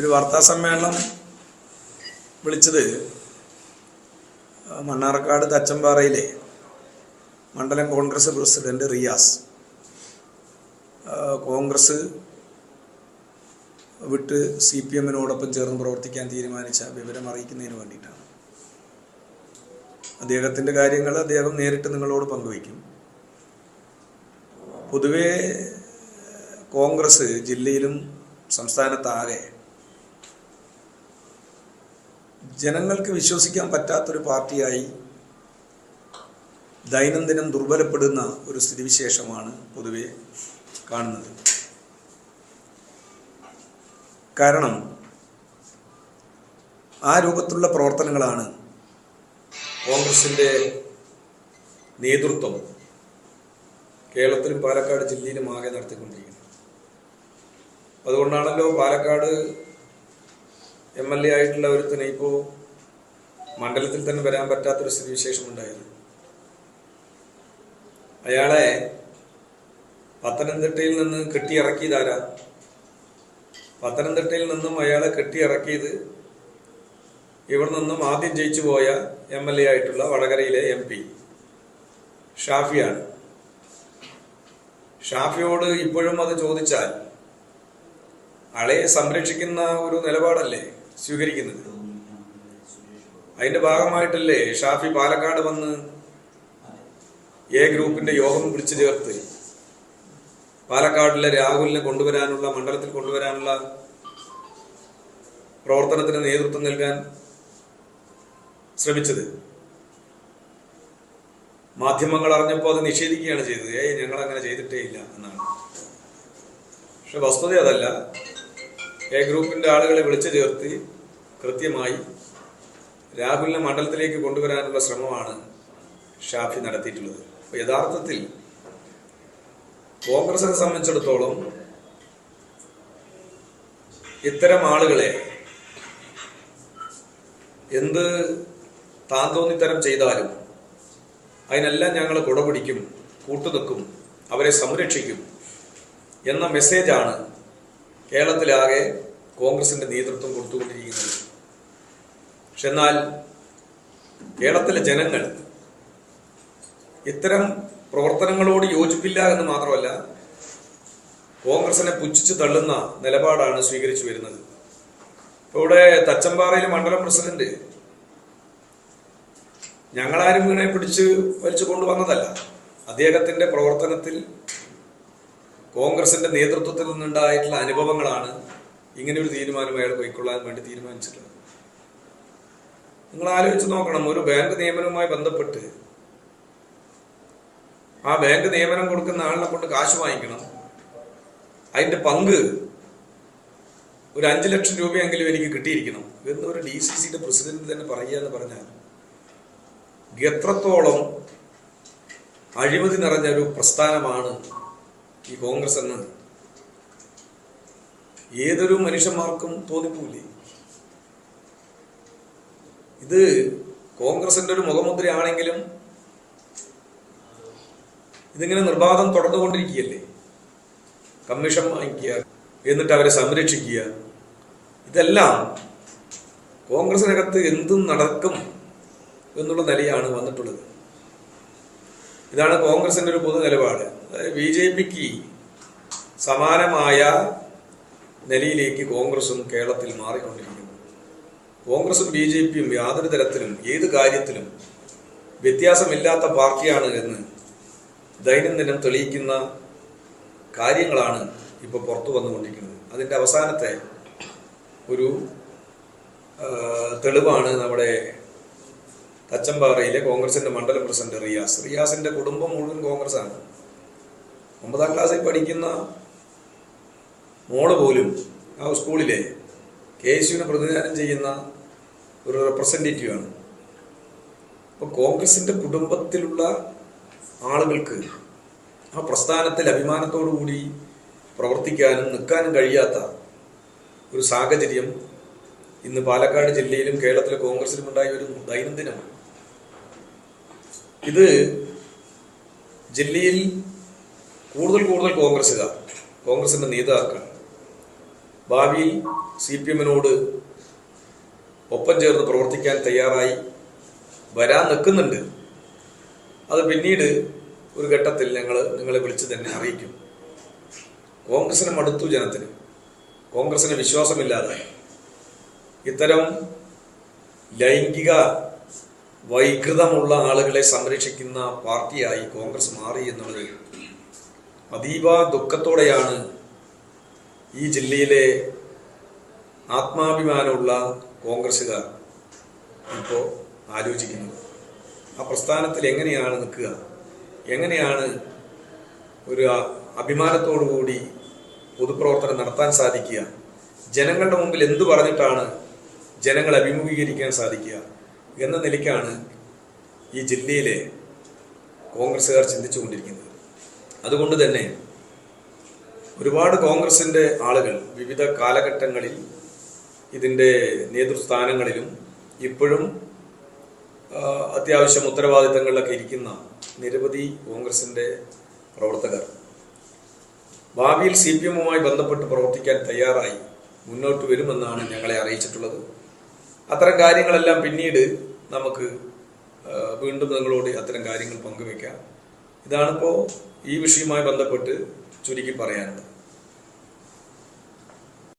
ഒരു വാർത്താ സമ്മേളനം വിളിച്ചത് മണ്ണാർക്കാട് തച്ചമ്പാറയിലെ മണ്ഡലം കോൺഗ്രസ് പ്രസിഡന്റ് റിയാസ്. കോൺഗ്രസ് വിട്ട് സി പി എമ്മിനോടൊപ്പം ചേർന്ന് പ്രവർത്തിക്കാൻ തീരുമാനിച്ച വിവരം അറിയിക്കുന്നതിന് വേണ്ടിയിട്ടാണ്. അദ്ദേഹത്തിന്റെ കാര്യങ്ങൾ അദ്ദേഹം നേരിട്ട് നിങ്ങളോട് പങ്കുവയ്ക്കും. പൊതുവേ കോൺഗ്രസ് ജില്ലയിലും സംസ്ഥാനത്താകെ ജനങ്ങൾക്ക് വിശ്വസിക്കാൻ പറ്റാത്തൊരു പാർട്ടിയായി ദൈനംദിനം ദുർബലപ്പെടുന്ന ഒരു സ്ഥിതിവിശേഷമാണ് പൊതുവെ കാണുന്നത്. കാരണം ആ രൂപത്തിലുള്ള പ്രവർത്തനങ്ങളാണ് കോൺഗ്രസിന്റെ നേതൃത്വം കേരളത്തിലും പാലക്കാട് ജില്ലയിലും ആകെ നടത്തിക്കൊണ്ടിരിക്കുന്നത്. അതുകൊണ്ടാണല്ലോ പാലക്കാട് എം എൽ എ ആയിട്ടുള്ള ഒരുത്തിന് ഇപ്പോൾ മണ്ഡലത്തിൽ തന്നെ വരാൻ പറ്റാത്തൊരു സ്ഥിതിവിശേഷം ഉണ്ടായിരുന്നു. അയാളെ പത്തനംതിട്ടയിൽ നിന്ന് കെട്ടിയിറക്കിയതാരാ പത്തനംതിട്ടയിൽ നിന്നും അയാളെ കെട്ടിയിറക്കിയത് ഇവിടെ നിന്നും ആദ്യം ജയിച്ചു പോയ എം എൽ എ ആയിട്ടുള്ള വടകരയിലെ എം പി ഷാഫിയാണ്. ഷാഫിയോട് ഇപ്പോഴും അത് ചോദിച്ചാൽ അളയെ സംരക്ഷിക്കുന്ന ഒരു നിലപാടല്ലേ? സ്വീകരിക്കുന്നത്. അതിന്റെ ഭാഗമായിട്ടല്ലേ ഷാഫി പാലക്കാട് വന്ന് എ ഗ്രൂപ്പിന്റെ യോഗം വിളിച്ചു ചേർത്ത് പാലക്കാടിലെ രാഹുലിനെ കൊണ്ടുവരാനുള്ള മണ്ഡലത്തിൽ കൊണ്ടുവരാനുള്ള പ്രവർത്തനത്തിന് നേതൃത്വം നൽകാൻ ശ്രമിച്ചത്. മാധ്യമങ്ങൾ അറിഞ്ഞപ്പോൾ അത് നിഷേധിക്കുകയാണ് ചെയ്തത്. ഏയ് ഞങ്ങൾ അങ്ങനെ ചെയ്തിട്ടേ ഇല്ല എന്നാണ്. പക്ഷെ വസ്തുത അതല്ല. എ ഗ്രൂപ്പിന്റെ ആളുകളെ വിളിച്ചു ചേർത്തി കൃത്യമായി രാഹുലിനെ മണ്ഡലത്തിലേക്ക് കൊണ്ടുവരാനുള്ള ശ്രമമാണ് ഷാഫി നടത്തിയിട്ടുള്ളത്. യഥാർത്ഥത്തിൽ കോൺഗ്രസിനെ സംബന്ധിച്ചിടത്തോളം ഇത്തരം ആളുകളെ എന്ത് താന്തോന്നിത്തരം ചെയ്താലും അതിനെല്ലാം ഞങ്ങൾ കുടപിടിക്കും കൂട്ടുനിൽക്കും അവരെ സംരക്ഷിക്കും എന്ന മെസ്സേജാണ് കേരളത്തിലാകെ കോൺഗ്രസിന്റെ നേതൃത്വം കൊടുത്തുകൊണ്ടിരിക്കുന്നത്. പക്ഷെ എന്നാൽ കേരളത്തിലെ ജനങ്ങൾ ഇത്തരം പ്രവർത്തനങ്ങളോട് യോജിപ്പില്ല എന്ന് മാത്രമല്ല കോൺഗ്രസിനെ പുച്ഛിച്ച് തള്ളുന്ന നിലപാടാണ് സ്വീകരിച്ചു വരുന്നത്. ഇവിടെ തച്ചമ്പാറയിലെ മണ്ഡലം പ്രസിഡന്റ് ഞങ്ങളാരും വീണെ പിടിച്ച് വലിച്ചു കൊണ്ടുവന്നതല്ല. അദ്ദേഹത്തിന്റെ പ്രവർത്തനത്തിൽ കോൺഗ്രസിന്റെ നേതൃത്വത്തിൽ നിന്നുണ്ടായിട്ടുള്ള അനുഭവങ്ങളാണ് ഇങ്ങനെ ഒരു തീരുമാനം അയാൾ കൈക്കൊള്ളാൻ വേണ്ടി തീരുമാനിച്ചിട്ടുള്ളത്. നിങ്ങൾ ആലോചിച്ച് നോക്കണം ഒരു ബാങ്ക് നിയമനവുമായി ബന്ധപ്പെട്ട് ആ ബാങ്ക് നിയമനം കൊടുക്കുന്ന ആളിനെ കൊണ്ട് കാശ് വാങ്ങിക്കണം. അതിന്റെ പങ്ക് ഒരു അഞ്ചു ലക്ഷം രൂപയെങ്കിലും എനിക്ക് കിട്ടിയിരിക്കണം എന്ന് ഒരു ഡി സി സിയുടെ പ്രസിഡന്റ് തന്നെ പറയുക എന്ന് പറഞ്ഞാൽ എത്രത്തോളം അഴിമതി നിറഞ്ഞ ഒരു പ്രസ്ഥാനമാണ് ഈ കോൺഗ്രസ് എന്നത് ഏതൊരു മനുഷ്യന്മാർക്കും തോന്നിപ്പോയില്ലേ ഇത് കോൺഗ്രസിന്റെ ഒരു മുഖമുദ്രയാണെങ്കിലും ഇതിങ്ങനെ നിർബാധം തുടർന്നുകൊണ്ടിരിക്കുകയല്ലേ? കമ്മീഷൻ വാങ്ങിക്കുക എന്നിട്ട് അവരെ സംരക്ഷിക്കുക. ഇതെല്ലാം കോൺഗ്രസിനകത്ത് എന്തും നടക്കും എന്നുള്ള നിലയാണ് വന്നിട്ടുള്ളത്. ഇതാണ് കോൺഗ്രസിന്റെ ഒരു പൊതു നിലപാട് ബി ജെ പിക്ക് സമാനമായ നിലയിലേക്ക് കോൺഗ്രസും കേരളത്തിൽ മാറിക്കൊണ്ടിരിക്കുന്നു. കോൺഗ്രസും ബി ജെ പിയും യാതൊരു തരത്തിലും ഏത് കാര്യത്തിലും വ്യത്യാസമില്ലാത്ത പാർട്ടിയാണ് എന്ന് ദൈനംദിനം തെളിയിക്കുന്ന കാര്യങ്ങളാണ് ഇപ്പോൾ പുറത്തു വന്നുകൊണ്ടിരിക്കുന്നത്. അതിന്റെ അവസാനത്തെ ഒരു തെളിവാണ് നമ്മുടെ തച്ചമ്പാറയിലെ കോൺഗ്രസിന്റെ മണ്ഡലം പ്രസിഡന്റ് റിയാസ്. റിയാസിന്റെ കുടുംബം മുഴുവൻ കോൺഗ്രസ് ആണ് ഒമ്പതാം ക്ലാസ്സിൽ പഠിക്കുന്ന മോൾ പോലും ആ സ്കൂളിലെ കെ എസ് യുവിനെ പ്രതിനിധാനം ചെയ്യുന്ന ഒരു റെപ്രസെന്റേറ്റീവ് ആണ്. അപ്പോൾ കോൺഗ്രസിന്റെ കുടുംബത്തിലുള്ള ആളുകൾക്ക് ആ പ്രസ്ഥാനത്തിൽ അഭിമാനത്തോടു കൂടി പ്രവർത്തിക്കാനും നിൽക്കാനും കഴിയാത്ത ഒരു സാഹചര്യം ഇന്ന് പാലക്കാട് ജില്ലയിലും കേരളത്തിലെ കോൺഗ്രസിലും ഉണ്ടായ ഒരു ദൈനംദിനമാണ്. ഇത് ജില്ലയിൽ കൂടുതൽ കൂടുതൽ കോൺഗ്രസ്സുകാർ കോൺഗ്രസിന്റെ നേതാക്കൾ ഭാവിയിൽ സി പി എമ്മിനോട് ഒപ്പം ചേർന്ന് പ്രവർത്തിക്കാൻ തയ്യാറായി വരാൻ നിൽക്കുന്നുണ്ട്. അത് പിന്നീട് ഒരു ഘട്ടത്തിൽ ഞങ്ങൾ നിങ്ങളെ വിളിച്ച് തന്നെ അറിയിക്കും. കോൺഗ്രസിന് മടുത്തു ജനത്തിന് കോൺഗ്രസിന് വിശ്വാസമില്ലാതെ ഇത്തരം ലൈംഗിക വൈകൃതമുള്ള ആളുകളെ സംരക്ഷിക്കുന്ന പാർട്ടിയായി കോൺഗ്രസ് മാറി എന്നുള്ളത് അതീവ ദുഃഖത്തോടെയാണ് ഈ ജില്ലയിലെ ആത്മാഭിമാനമുള്ള കോൺഗ്രസ്സുകാർ ഇപ്പോൾ ആലോചിക്കുന്നത്. ആ പ്രസ്ഥാനത്തിൽ എങ്ങനെയാണ് നിൽക്കുക? എങ്ങനെയാണ് ഒരു അഭിമാനത്തോടുകൂടി കൂടി പൊതുപ്രവർത്തനം നടത്താൻ സാധിക്കുക? ജനങ്ങളുടെ മുമ്പിൽ എന്തു പറഞ്ഞിട്ടാണ് ജനങ്ങളെ അഭിമുഖീകരിക്കാൻ സാധിക്കുക എന്ന നിലയ്ക്കാണ് ഈ ജില്ലയിലെ കോൺഗ്രസ്സുകാർ ചിന്തിച്ചുകൊണ്ടിരിക്കുന്നത്. അതുകൊണ്ട് തന്നെ ഒരുപാട് കോൺഗ്രസിന്റെ ആളുകൾ വിവിധ കാലഘട്ടങ്ങളിൽ ഇതിന്റെ നേതൃസ്ഥാനങ്ങളിലും ഇപ്പോഴും അത്യാവശ്യം ഉത്തരവാദിത്തങ്ങളിലൊക്കെ ഇരിക്കുന്ന നിരവധി കോൺഗ്രസിന്റെ പ്രവർത്തകർ. ഭാവിയിൽ സി പി എമ്മുമായി ബന്ധപ്പെട്ട് പ്രവർത്തിക്കാൻ തയ്യാറായി മുന്നോട്ട് വരുമെന്നാണ് ഞങ്ങളെ അറിയിച്ചിട്ടുള്ളത്. അത്തരം കാര്യങ്ങളെല്ലാം പിന്നീട് നമുക്ക് വീണ്ടും നിങ്ങളോട് അത്തരം കാര്യങ്ങൾ പങ്കുവെക്കാം. ഇതാണിപ്പോൾ ഈ വിഷയവുമായി ബന്ധപ്പെട്ട് ചുരുക്കി പറയാനുള്ളത്.